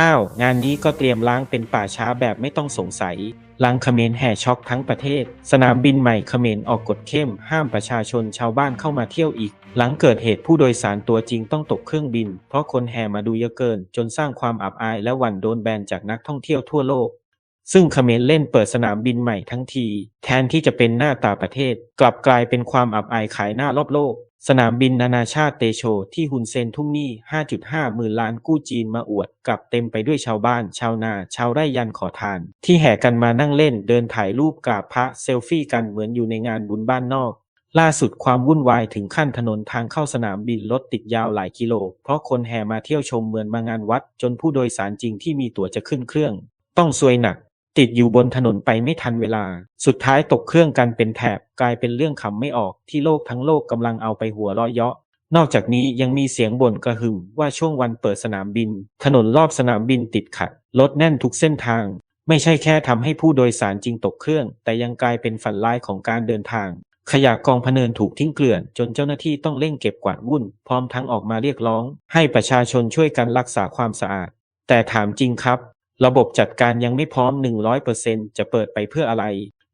อ้าว งานนี้ก็เตรียมล้างเป็นป่าช้าแบบไม่ต้องสงสัยหลังเขมรแห่ช็อกทั้งประเทศ สนามบินใหม่เขมรออกกฎเข้ม ห้ามประชาชนชาวบ้านเข้ามาเที่ยวอีก หลังเกิดเหตุผู้โดยสารตัวจริงต้องตกเครื่องบิน เพราะคนแห่มาดูเยอะเกิน จนสร้างความอับอายและหวั่นโดนแบนจากนักท่องเที่ยวทั่วโลก ซึ่งเขมรเล่นเปิดสนามบินใหม่ทั้งที แทนที่จะเป็นหน้าตาประเทศ กลับกลายเป็นความอับอายขายหน้ารอบโลก สนามบินนานาชาติเตโช ที่ฮุนเซนทุ่งหนี้ 5.5 หมื่นล้านกู้จีนมาอวดกลับเต็มไปด้วยชาวบ้าน ชาวนา ชาวไร่ยันขอทาน ที่แห่กันมานั่งเล่นเดินถ่ายรูปกราบพระเซลฟี่กันเหมือนอยู่ในงานบุญบ้านนอก ล่าสุดความวุ่นวายถึงขั้นถนนทางเข้าสนามบินรถติดยาวหลายกิโล เพราะคนแห่มาเที่ยวชมเหมือนมางานวัด จนผู้โดยสารจริงที่มีตั๋วจะขึ้นเครื่อง ต้องซวยหนัก ติดอยู่บนถนนไปไม่ทันเวลา สุดท้ายตกเครื่องกันเป็นแถบกลายเป็นเรื่องขำไม่ออกที่โลกทั้งโลกกำลังเอาไปหัวเราะเยาะนอกจากนี้ยังมีเสียงบ่นกระหึ่มว่าช่วงวันเปิดสนามบิน ถนนรอบสนามบินติดขัดรถแน่นทุกเส้นทาง ไม่ใช่แค่ทำให้ผู้โดยสารจริงตกเครื่อง แต่ยังกลายเป็นฝันร้ายของการเดินทาง ขยะกองพเนินถูกทิ้งเกลื่อน จนเจ้าหน้าที่ต้องเร่งเก็บกวาดวุ่น พร้อมทั้งออกมาเรียกร้อง ให้ประชาชนช่วยกันรักษาความสะอาด แต่ถามจริงครับ ระบบจัดการยังไม่พร้อม 100%จะเปิดไปเพื่ออะไร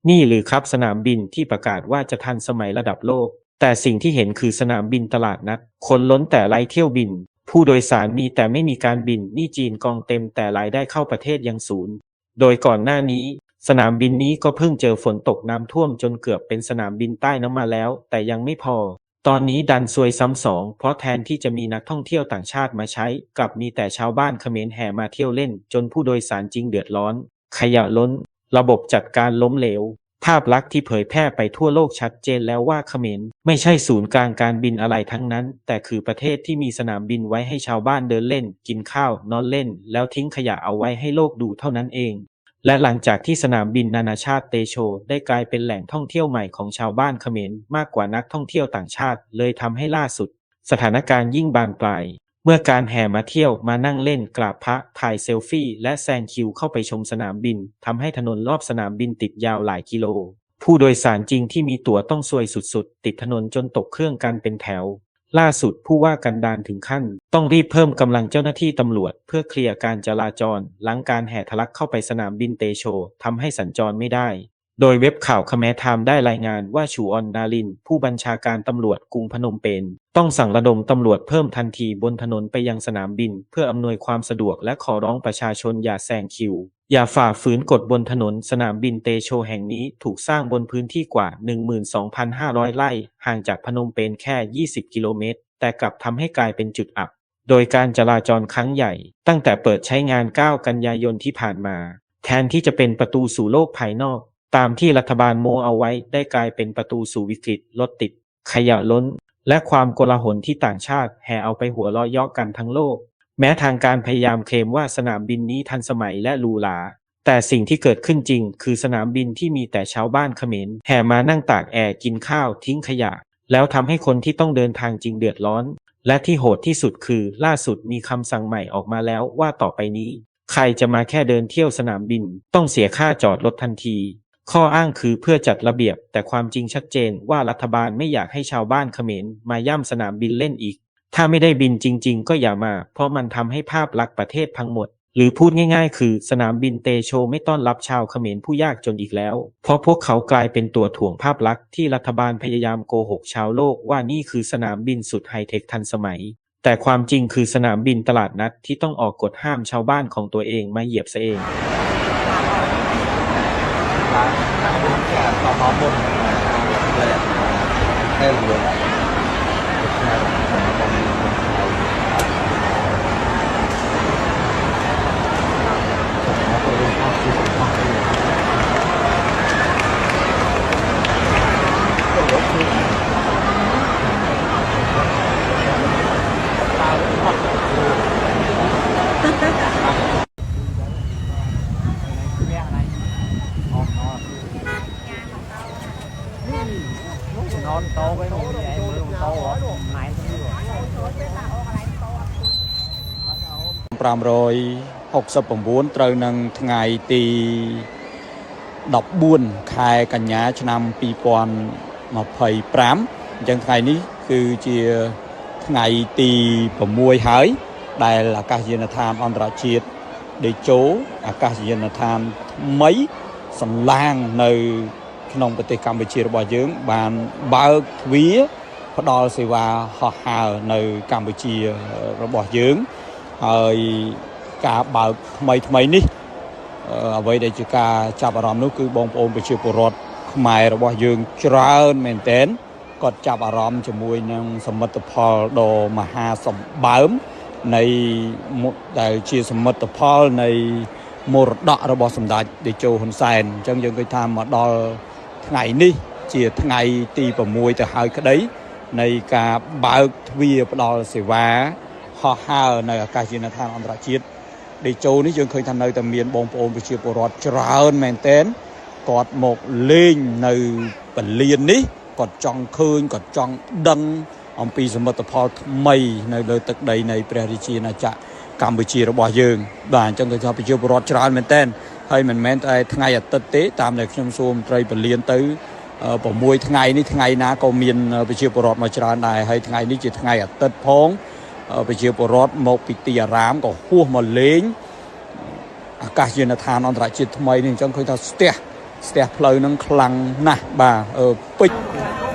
นี่หรือครับสนามบินที่ประกาศว่าจะทันสมัยระดับโลก แต่สิ่งที่เห็นคือสนามบินตลาดนัดคนล้นแต่ไร้เที่ยวบิน ผู้โดยสารมีแต่ไม่มีการบินนี่จีนกองเต็มแต่รายได้เข้าประเทศยังศูนย์ โดยก่อนหน้านี้ สนามบินนี้ก็เพิ่งเจอฝนตกน้ำท่วมจนเกือบเป็นสนามบินใต้น้ำมาแล้ว แต่ยังไม่พอ ตอนนี้ดันซวยซ้ำสอง เพราะแทนที่จะมีนักท่องเที่ยวต่างชาติมาใช้ กลับมีแต่ชาวบ้านเขมรแห่มาเที่ยวเล่น จนผู้โดยสารจริงเดือดร้อน ขยะล้น ระบบจัดการล้มเหลว ภาพลักษณ์ที่เผยแพร่ไปทั่วโลกชัดเจนแล้วว่าเขมรไม่ใช่ศูนย์กลางการบินอะไรทั้งนั้น แต่คือประเทศที่มีสนามบินไว้ให้ชาวบ้านเดินเล่น กินข้าว นอนเล่น แล้วทิ้งขยะเอาไว้ให้โลกดูเท่านั้นเอง และหลังจากที่สนามบินนานาชาติเตโช ได้กลายเป็นแหล่งท่องเที่ยวใหม่ของชาวบ้านเขมรมากกว่านักท่องเที่ยวต่างชาติ เลยทำให้ล่าสุด สถานการณ์ยิ่งบานปลาย เมื่อการแห่มาเที่ยวมานั่งเล่นกราบพระถ่ายเซลฟี่ และแซงคิวเข้าไปชมสนามบินทำให้ถนนรอบสนามบินติดยาวหลายกิโล ผู้โดยสารจริงที่มีตั๋วต้องซวยสุดๆ ติดถนนจนตกเครื่องกันเป็นแถว ล่าสุดผู้ว่ากันดารถึงขั้น ต้องรีบเพิ่มกำลังเจ้าหน้าที่ตำรวจ เพื่อเคลียร์การจราจรหลังการแห่ทะลักเข้าไปสนามบินเตโชทำให้สัญจรไม่ได้ โดยเว็บข่าวคแมไทม์ได้รายงานว่าชูออนนาลิน ผู้บัญชาการตำรวจกรุงพนมเปญต้องสั่งระดมตำรวจเพิ่มทันทีบนถนนไปยังสนามบิน เพื่ออำนวยความสะดวกและขอร้องประชาชนอย่าแซงคิว อย่าฝ่าฝืนกฎบนถนนสนามบินเตโชแห่งนี้ถูกสร้างบนพื้นที่กว่า 12,500 ไร่ ห่างจากพนมเปญแค่ 20 กิโลเมตร แต่กลับทำให้กลายเป็นจุดอับ โดยการจราจรครั้งใหญ่ ตั้งแต่เปิดใช้งาน 9 กันยายนที่ผ่านมา แทนที่จะเป็นประตูสู่โลกภายนอก ตามที่รัฐบาลโมเอาไว้ได้กลายเป็นประตูสู่วิกฤตรถติด ขยะล้น และความโกลาหลที่ต่างชาติแห่เอาไปหัวเราะเยาะกันทั้งโลก แม้ทางการพยายามเคลมว่าสนามบินนี้ทันสมัยและหรูหรา แต่สิ่งที่เกิดขึ้นจริง คือสนามบินที่มีแต่ชาวบ้านเขมรแห่มานั่งตากแอร์กินข้าวทิ้งขยะ แล้วทำให้คนที่ต้องเดินทางจริงเดือดร้อน และที่โหดที่สุดคือล่าสุดมีคำสั่งใหม่ออกมาแล้วว่าต่อไปนี้ ใครจะมาแค่เดินเที่ยวสนามบิน ต้องเสียค่าจอดรถทันที ข้ออ้างคือเพื่อจัดระเบียบ แต่ความจริงชัดเจนว่ารัฐบาลไม่อยากให้ชาวบ้านเขมรมาย่ำสนามบินเล่นอีก ถ้าไม่ได้บินจริง ๆ ก็อย่ามา เพราะมันทำให้ภาพลักษณ์ประเทศพังหมด หรือพูดง่ายๆ คือสนามบินเตโชไม่ต้อนรับชาวเขมรผู้ยากจนอีกแล้ว เพราะพวกเขากลายเป็นตัวถ่วงภาพลักษณ์ที่รัฐบาลพยายามโกหกชาวโลกว่านี่คือสนามบินสุดไฮเทคทันสมัย แต่ความจริงคือสนามบินตลาดนัดที่ต้องออกกฎห้ามชาวบ้านของตัวเองมาเหยียบซะเองตอนน้องบนเลยได้ร นอนโตไปหมดใ69ត្រូវនឹងថ្ងៃទី14ខែកញ្ញា ឆ្នាំ2025អញ្ចឹងថ្ងៃនេះគឺជាថ្ងៃទី6ហើយ ដែលអាកាសយានដ្ឋានអន្តរជាតិដេជោអាកាសយានដ្ឋានថ្មីសំឡាងនៅក្នុងប្រទេសកម្ពុជារបស់យើង បានបើកទ្វារផ្ដល់សេវាហោះហើរនៅកម្ពុជារបស់យើងហើយ ការបើកថ្មីថ្មីនេះអឺអ្វីដែលជាការចាប់អារម្មណ៍នោះគឺបងប្អូនប្រជាពលរដ្ឋខ្មែររបស់យើងច្រើនមែនទែនគាត់ចាប់អារម្មណ៍ជាមួយនឹងសមិទ្ធផលដ៏មហាសម្បើមនៃមុខដែលជាសមិទ្ធផលនៃមរតករបស់សម្ដេចតេជោហ៊ុនសែនអញ្ចឹងយើងឃើញថាមកដល់ថ្ងៃនេះជាថ្ងៃទី6ទៅហើយក្តីនៃការបើកទ្វារផ្ដល់សេវាហោះហើរនៅអាកាសយានដ្ឋានអន្តរជាតិ ដេជោនេះយើងឃើញថានៅតែមានបងប្អូនប្រជាពលរដ្ឋច្រើនមែនទែនគាត់មកលេងនៅពលាននេះគាត់ចង់ឃើញគាត់ចង់ដឹងអំពីសមិទ្ធផលថ្មីនៅលើទឹកដីនៃព្រះរាជាណាចក្រកម្ពុជារបស់យើងបាទអញ្ចឹងគឺថាប្រជាពលរដ្ឋច្រើនមែនទែនហើយមិនមែនតែថ្ងៃអាទិត្យទេតាមដែលខ្ញុំសួរមន្ត្រីពលានទៅ6ថ្ងៃនេះថ្ងៃណាក៏មានប្រជាពលរដ្ឋមកច្រើនដែរហើយថ្ងៃនេះជាថ្ងៃអាទិត្យផង ប្រជាពលរដ្ឋមកពីទីអារាមក៏ហួសមកលេងអាកាសយានដ្ឋានអន្តរជាតិថ្មីនេះអញ្ចឹងឃើញថាស្ទះស្ទះផ្លូវហ្នឹងខ្លាំងណាស់បាទអឺពេជ្រ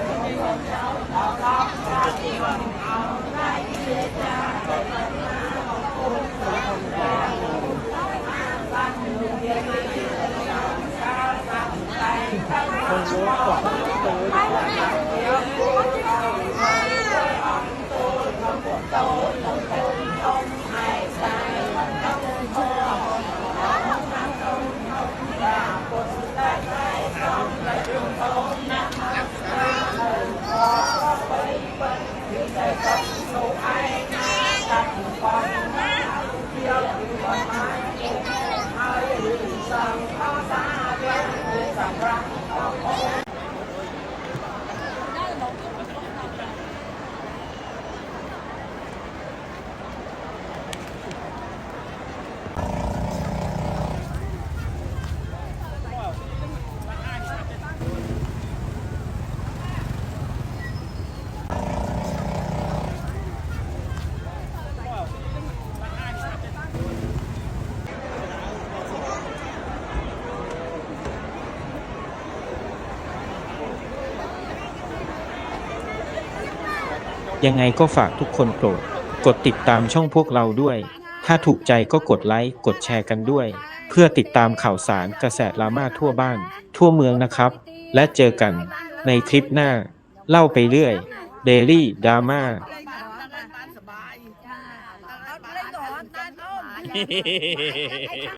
ยังไงก็ฝากทุกคนโปรด กดติดตามช่องพวกเราด้วย ถ้าถูกใจก็กดไลค์ กดแชร์กันด้วย เพื่อติดตามข่าวสารกระแสดราม่าทั่วบ้าน ทั่วเมืองนะครับ และเจอกันในคลิปหน้า เล่าไปเรื่อย Daily Drama เล่นก่อนตาสบาย เล่นก่อนตานอ้ม